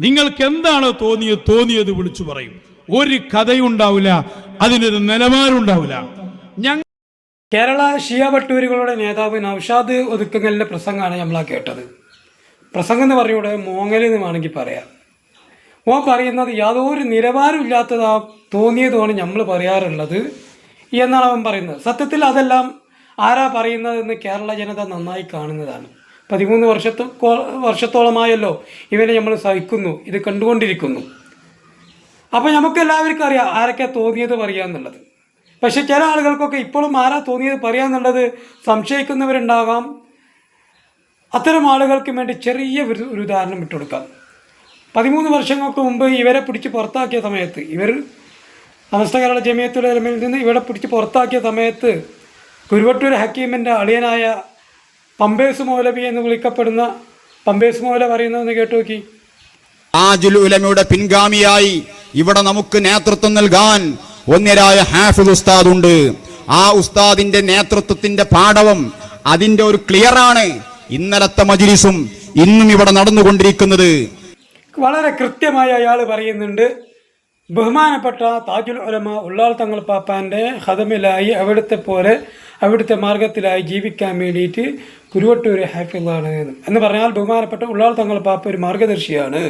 നിങ്ങൾക്ക് എന്താണ് തോന്നിയത് തോന്നിയത് വിളിച്ചു പറയും. ഒരു കഥയുണ്ടാവില്ല അതിനൊരു നിലവാരമുണ്ടാവില്ല ഞങ്ങൾ കേരള ഷിയ വട്ടൂരുകളുടെ നേതാവ് നൌഷാദ് ഒതുക്കങ്ങലിന്റെ പ്രസംഗമാണ് നമ്മളാ കേട്ടത്. പ്രസംഗം എന്ന് പറഞ്ഞൂടെ മോങ്ങൽ എന്ന് വേണമെങ്കിൽ പറയാം. ഓ പറയുന്നത് യാതൊരു നിലവാരമില്ലാത്തതാ തോന്നിയതുമാണ് നമ്മൾ പറയാറുള്ളത് എന്നാണ് അവൻ പറയുന്നത്. സത്യത്തിൽ അതെല്ലാം ആരാ പറയുന്നതെന്ന് കേരള ജനത നന്നായി കാണുന്നതാണ്. പതിമൂന്ന് വർഷത്തോ വർഷത്തോളമായല്ലോ. ഇവനെ നമ്മൾ സഹിക്കുന്നു. ഇത് കണ്ടുകൊണ്ടിരിക്കുന്നു. അപ്പോൾ നമുക്ക് എല്ലാവർക്കും അറിയാം ആരൊക്കെ തോന്നിയത് പറയാമെന്നുള്ളത് പക്ഷെ ചില ആളുകൾക്കൊക്കെ ഇപ്പോഴും ആരാ തോന്നിയത് പറയാമെന്നുള്ളത് സംശയിക്കുന്നവരുണ്ടാകാം. അത്തരം ആളുകൾക്ക് വേണ്ടി ചെറിയ ഒരു ഒരു ഉദാഹരണം ഇട്ടുകൊടുക്കാം പതിമൂന്ന് വർഷങ്ങൾക്ക് മുമ്പ് ഇവരെ പിടിച്ച് പുറത്താക്കിയ സമയത്ത് ഇവർ സമസ്ത കേരള ജമിയത്തുലമയിൽ നിന്ന് ഇവരെ പിടിച്ച് പുറത്താക്കിയ സമയത്ത് കുരുവട്ടൂർ ഹക്കീമിന്റെ അളിയനായ പമ്പേസ് മൗലവി എന്ന് വിളിക്കപ്പെടുന്ന പമ്പേസ് മൗല പറയുന്നതെന്ന് കേട്ടു നോക്കി. ആജുലുലമയുടെ ഉലമയുടെ പിൻഗാമിയായി ഇവിടെ നമുക്ക് നേതൃത്വം നൽകാൻ ഒന്നിരായ ഹാഫിദ് ഉസ്താദ് ഉണ്ട് ആ ഉസ്താദിന്റെ നേതൃത്വത്തിന്റെ പാഠവും അതിന്റെ ഒരു ക്ലിയർ ആണ്. ഇന്നലത്തെ മജിലിസും ഇന്നും ഇവിടെ നടന്നുകൊണ്ടിരിക്കുന്നത്. വളരെ കൃത്യമായി അയാൾ പറയുന്നുണ്ട് ബഹുമാനപ്പെട്ട താജുൽ ഉലമ ഉള്ളാൾ തങ്ങൾ പാപ്പാന്റെ ഹതമിലായി അവിടുത്തെ പോലെ അവിടുത്തെ മാർഗത്തിലായി ജീവിക്കാൻ വേണ്ടിയിട്ട് കുരുവട്ടൂർ ഹാഫിളാണ് എന്ന്. പറഞ്ഞാൽ ബഹുമാനപ്പെട്ട ഉള്ളാൾ തങ്ങൾ പാപ്പ ഒരു മാർഗദർശിയാണ്.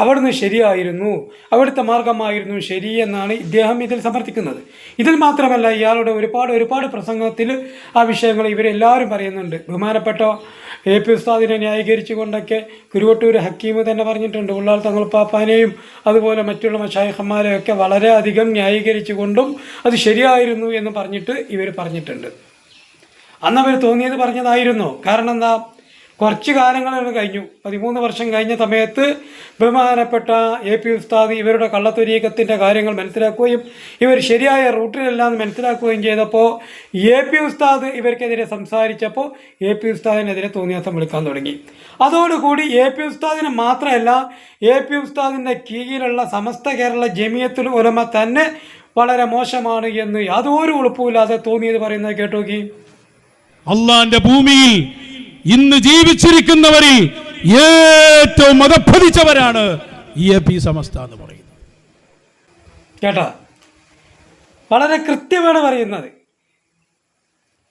അവിടുന്ന് ശരിയായിരുന്നു. അവിടുത്തെ മാർഗമായിരുന്നു ശരി എന്നാണ് ഇദ്ദേഹം ഇതിൽ സമർത്ഥിക്കുന്നത്. ഇതിൽ മാത്രമല്ല ഇയാളുടെ ഒരുപാട് ഒരുപാട് പ്രസംഗത്തിൽ ആ വിഷയങ്ങൾ ഇവരെല്ലാവരും പറയുന്നുണ്ട്. ബഹുമാനപ്പെട്ട എ പി ഉസ്താദിനെ ന്യായീകരിച്ചുകൊണ്ടൊക്കെ കുരുവട്ടൂർ ഹക്കീം തന്നെ പറഞ്ഞിട്ടുണ്ട്. ഉള്ളാൾ തങ്ങൾ പാപ്പാനെയും അതുപോലെ മറ്റുള്ള മഷായഹന്മാരെയൊക്കെ വളരെയധികം ന്യായീകരിച്ചുകൊണ്ടും അത് ശരിയായിരുന്നു എന്ന് പറഞ്ഞിട്ട് ഇവർ പറഞ്ഞിട്ടുണ്ട്. അന്ന് അവർ തോന്നിയത് പറഞ്ഞതായിരുന്നു. കാരണം എന്താ? കുറച്ച് കാലങ്ങൾ കഴിഞ്ഞു. പതിമൂന്ന് വർഷം കഴിഞ്ഞ സമയത്ത് ബഹുമാനപ്പെട്ട എ പി ഉസ്താദ് ഇവരുടെ കള്ളത്തൊരീക്കത്തിന്റെ കാര്യങ്ങൾ മനസ്സിലാക്കുകയും ഇവർ ശരിയായ റൂട്ടിലല്ലാന്ന് മനസ്സിലാക്കുകയും ചെയ്തപ്പോൾ എ പി ഉസ്താദ് ഇവർക്കെതിരെ സംസാരിച്ചപ്പോൾ എ പി ഉസ്താദിനെതിരെ തോന്നിയാസം വിളിക്കാൻ തുടങ്ങി. അതോടുകൂടി എ പി ഉസ്താദിന് മാത്രമല്ല എ പി ഉസ്താദിന്റെ കീഴിലുള്ള സമസ്ത കേരള ജമിയത്തുൽ ഉലമ തന്നെ വളരെ മോശമാണ് എന്ന് യാതൊരു ഉളുപ്പുമില്ലാതെ തോന്നിയത് പറയുന്നത് കേട്ടോക്കി. അള്ളാന്റെ ഭൂമിയിൽ ഇന്ന് ജീവിച്ചിരിക്കുന്നവരിൽ ഏറ്റവും മതഭരിച്ചവരാണ് ഇ എ പി സമസ്ത എന്ന് പറയുന്നത്. കേട്ടോ? വളരെ കൃത്യമാണ് പറയുന്നത്.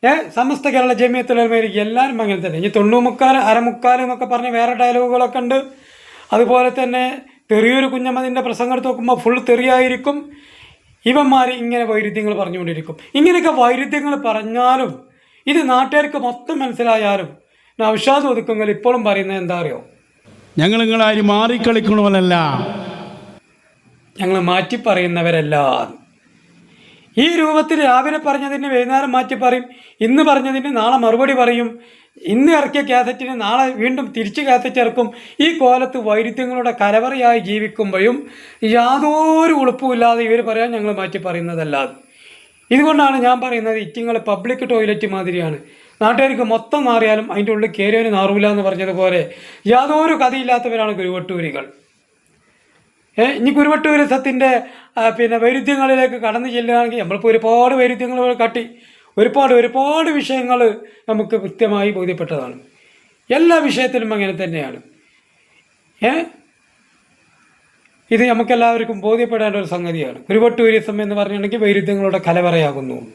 ഏ സമസ്ത കേരള ജമിയത്തുലമയിൽ എല്ലാവരും അങ്ങനെ തന്നെ. ഇനി തൊണ്ണൂമുക്കാൽ അരമുക്കാൽ എന്നൊക്കെ പറഞ്ഞ് വേറെ ഡയലോഗുകളൊക്കെ ഉണ്ട്. അതുപോലെ തന്നെ തെറിയൊരു കുഞ്ഞമ്മതിന്റെ പ്രസംഗം എടുത്ത് നോക്കുമ്പോൾ ഫുൾ തെറിയായിരിക്കും. ഇവന്മാർ ഇങ്ങനെ വൈരുദ്ധ്യങ്ങൾ പറഞ്ഞുകൊണ്ടിരിക്കും. ഇങ്ങനെയൊക്കെ വൈരുദ്ധ്യങ്ങൾ പറഞ്ഞാലും ഇത് നാട്ടുകാർക്ക് മൊത്തം മനസ്സിലായാലും നൗഷാദ് ഒതുക്കുങ്ങൾ ഇപ്പോഴും പറയുന്നത് എന്താ അറിയോ? ഞങ്ങൾ നിങ്ങളാരും മാറിക്കളിക്കണമല്ല ഞങ്ങൾ മാറ്റി പറയുന്നവരല്ല ഈ രൂപത്തിൽ രാവിലെ പറഞ്ഞതിന് വൈകുന്നേരം മാറ്റി പറയും ഇന്ന് പറഞ്ഞതിന് നാളെ മറുപടി പറയും ഇന്ന് ഇറക്കിയ കാസറ്റിന് നാളെ വീണ്ടും തിരിച്ച് കാസറ്റ് ഇറക്കും ഈ കോലത്ത് വൈരുദ്ധ്യങ്ങളുടെ കലവറയായി ജീവിക്കുമ്പോഴും യാതൊരു ഉളുപ്പുമില്ലാതെ ഇവർ പറയാൻ ഞങ്ങൾ മാറ്റി പറയുന്നതല്ലാതെ ഇതുകൊണ്ടാണ് ഞാൻ പറയുന്നത് ഇറ്റിങ്ങൾ പബ്ലിക് ടോയ്ലറ്റ് മാതിരിയാണ്. നാട്ടുകാർക്ക് മൊത്തം മാറിയാലും അതിന്റെ ഉള്ളിൽ കയറിയവന് നാറൂല എന്ന് പറഞ്ഞതുപോലെ യാതൊരു കഥയില്ലാത്തവരാണ് ഗുരുവട്ടൂരികൾ ഏ, ഇനി കുരുവട്ടൂരസത്തിന്റെ പിന്നെ വൈരുദ്ധ്യങ്ങളിലേക്ക് കടന്നു ചെല്ലുകയാണെങ്കിൽ നമ്മളിപ്പോൾ ഒരുപാട് വൈരുദ്ധ്യങ്ങൾ കാട്ടി. ഒരുപാട് ഒരുപാട് വിഷയങ്ങൾ നമുക്ക് കൃത്യമായി ബോധ്യപ്പെട്ടതാണ്. എല്ലാ വിഷയത്തിലും അങ്ങനെ തന്നെയാണ്. ഏ ഇത് നമുക്കെല്ലാവർക്കും ബോധ്യപ്പെടേണ്ട ഒരു സംഗതിയാണ്. കുരുവട്ടൂരിസം എന്ന് പറഞ്ഞിട്ടുണ്ടെങ്കിൽ വൈരുദ്ധ്യങ്ങളുടെ കലവറയാകുന്നു